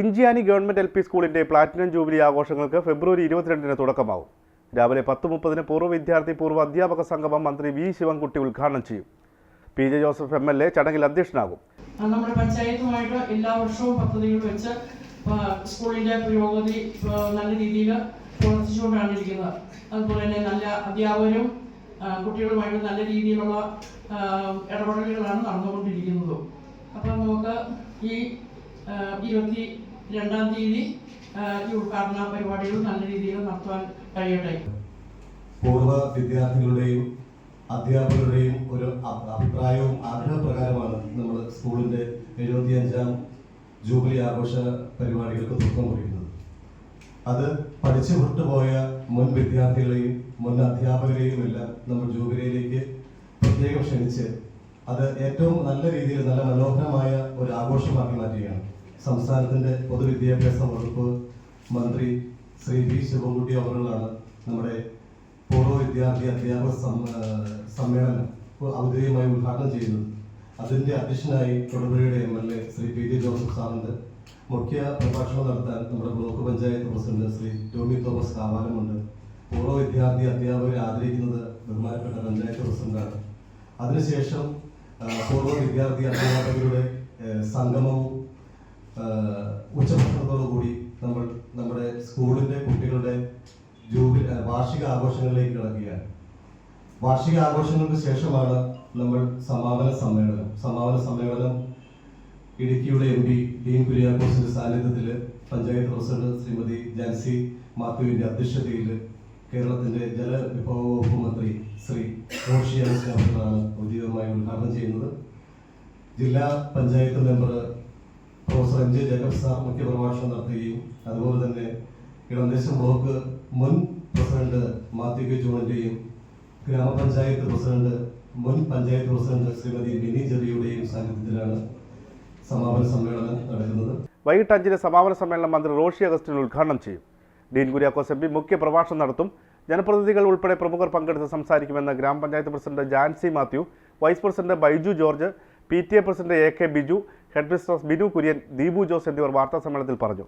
Inchiyani government L P സ്കൂളിന്റെ platinum jubilee ആഘോഷങ്ങൾക്ക് ഫെബ്രുവരി ഇരുപത്തിരണ്ടിന് തുടക്കമാവും. രാവിലെ പത്ത് മുപ്പതിന് പൂർവ വിദ്യാർത്ഥി പൂർവ അധ്യാപക സംഗമം മന്ത്രി വി ശിവൻകുട്ടി ഉദ്ഘാടനം ചെയ്യും. P J Joseph M L A ചടങ്ങിൽ അധ്യക്ഷനാകും. നമ്മുടെ പഞ്ചായത്തുമായിട്ട് എല്ലാ വർഷവും പദ്ധതികൾ വെച്ച് സ്കൂളിന്റെ പുരോഗതി നല്ല രീതിയിൽ പ്രവർത്തിച്ചുകൊണ്ടാണ് ഇരിക്കുന്നത് അതുപോലെ തന്നെ നല്ല അധ്യാപകരും കുട്ടികളുമായിട്ട് നല്ല രീതിയിലുള്ള ഇടപെടലുകളാണ് നടന്നുകൊണ്ടിരിക്കുന്നത്. അപ്പം നമുക്ക് ഈ ഇരുപത്തി രണ്ടാം തീയതി ഈ ഉദ്ഘാടന പരിപാടികൾ നല്ല രീതിയിൽ നടത്താൻ കഴിയട്ടെ. പൂർവ വിദ്യാർത്ഥികളുടെയും അധ്യാപകരുടെയും ഒരു അഭിപ്രായവും ആഗ്രഹപ്രകാരമാണ് നമ്മൾ സ്കൂളിന്റെ എഴുപത്തിയഞ്ചാം ജൂബിലി ആഘോഷ പരിപാടികൾക്ക് തുടക്കം കുറിക്കുന്നത്. അത് പഠിച്ചു വിട്ടുപോയ മുൻ വിദ്യാർത്ഥികളെയും മുൻ അധ്യാപകരെയും എല്ലാം നമ്മൾ ജൂബിലിയിലേക്ക് പ്രത്യേകം ക്ഷണിച്ച് അത് ഏറ്റവും നല്ല രീതിയിൽ നല്ല മനോഹരമായ ഒരു ആഘോഷമാക്കി മാറ്റുകയാണ് സംസ്ഥാനത്തിന്റെ പൊതുവിദ്യാഭ്യാസ വകുപ്പ് മന്ത്രി ശ്രീ വി ശിവൻകുട്ടി അവറുകളാണ് നമ്മുടെ പൂർവ വിദ്യാർത്ഥി അധ്യാപക സമ്മേളനം ഔദ്യോഗികമായി ഉദ്ഘാടനം ചെയ്യുന്നത്. അതിന്റെ അധ്യക്ഷനായി തൊടുപുഴയുടെ M L A Shri P J Joseph സാറുണ്ട്. മുഖ്യ പ്രഭാഷണം നടത്താൻ നമ്മുടെ ബ്ലോക്ക് പഞ്ചായത്ത് പ്രസിഡന്റ് ശ്രീ ടോമി തോമസ് കാവാലമുണ്ട്. പൂർവ വിദ്യാർത്ഥി അധ്യാപകരെ ആദരിക്കുന്നത് ബഹുമാനപ്പെട്ട പഞ്ചായത്ത് പ്രസിഡന്റാണ്. അതിനുശേഷം പൂർവ വിദ്യാർത്ഥി അധ്യാപകരുടെ സംഗമവും ഉച്ചഭക്ഷണത്തോടുകൂടി നമ്മൾ നമ്മുടെ സ്കൂളിന്റെ കുട്ടികളുടെ ജൂബിലി വാർഷിക ആഘോഷങ്ങളിലേക്ക് കിടക്കുകയാണ്. വാർഷിക ആഘോഷങ്ങൾക്ക് ശേഷമാണ് നമ്മൾ സമാപന സമ്മേളനം. സമാപന സമ്മേളനം ഇടുക്കിയുടെ എം പി ഡീൻ കുര്യാക്കോസിന്റെ സാന്നിധ്യത്തിൽ പഞ്ചായത്ത് പ്രസിഡന്റ് ശ്രീമതി ജാൻസി മാത്യുവിന്റെ അധ്യക്ഷതയിൽ കേരളത്തിന്റെ ജലവിഭവ വകുപ്പ് മന്ത്രി ശ്രീ റോഷി അനുസ്ലാഭനാണ് ഔദ്യോഗികമായി ഉദ്ഘാടനം ചെയ്യുന്നത്. ജില്ലാ panchayat member professor M J Jacob sir മുഖ്യപ്രഭാഷണം നടത്തുകയും അതുപോലെ തന്നെ ഇളന്തേശം ബ്ലോക്ക് മുൻ പ്രസിഡന്റ് മാത്യു കെ ജോണിന്റെയും ഗ്രാമപഞ്ചായത്ത് പ്രസിഡന്റ് മുൻ പഞ്ചായത്ത് പ്രസിഡന്റ് ശ്രീമതി മിനി ജെറിയുടെയും സാന്നിധ്യത്തിലാണ് സമാപന സമ്മേളനം നടക്കുന്നത്. വൈകിട്ട് അഞ്ചിന് സമാപന സമ്മേളനം മന്ത്രി റോഷി അഗസ്റ്റിൻ ഉദ്ഘാടനം ചെയ്യും. ഡീൻ കുര്യാക്കോസ് എം പി മുഖ്യ പ്രഭാഷണം നടത്തും. ജനപ്രതിനിധികൾ ഉൾപ്പെടെ പ്രമുഖർ പങ്കെടുത്ത് സംസാരിക്കുമെന്ന് ഗ്രാമപഞ്ചായത്ത് president Jancy Mathew vice president Biju George P T A president A K Biju head mistress Binu Kurian Deepu Jose എന്നിവർ വാർത്താ സമ്മേളനത്തിൽ പറഞ്ഞു.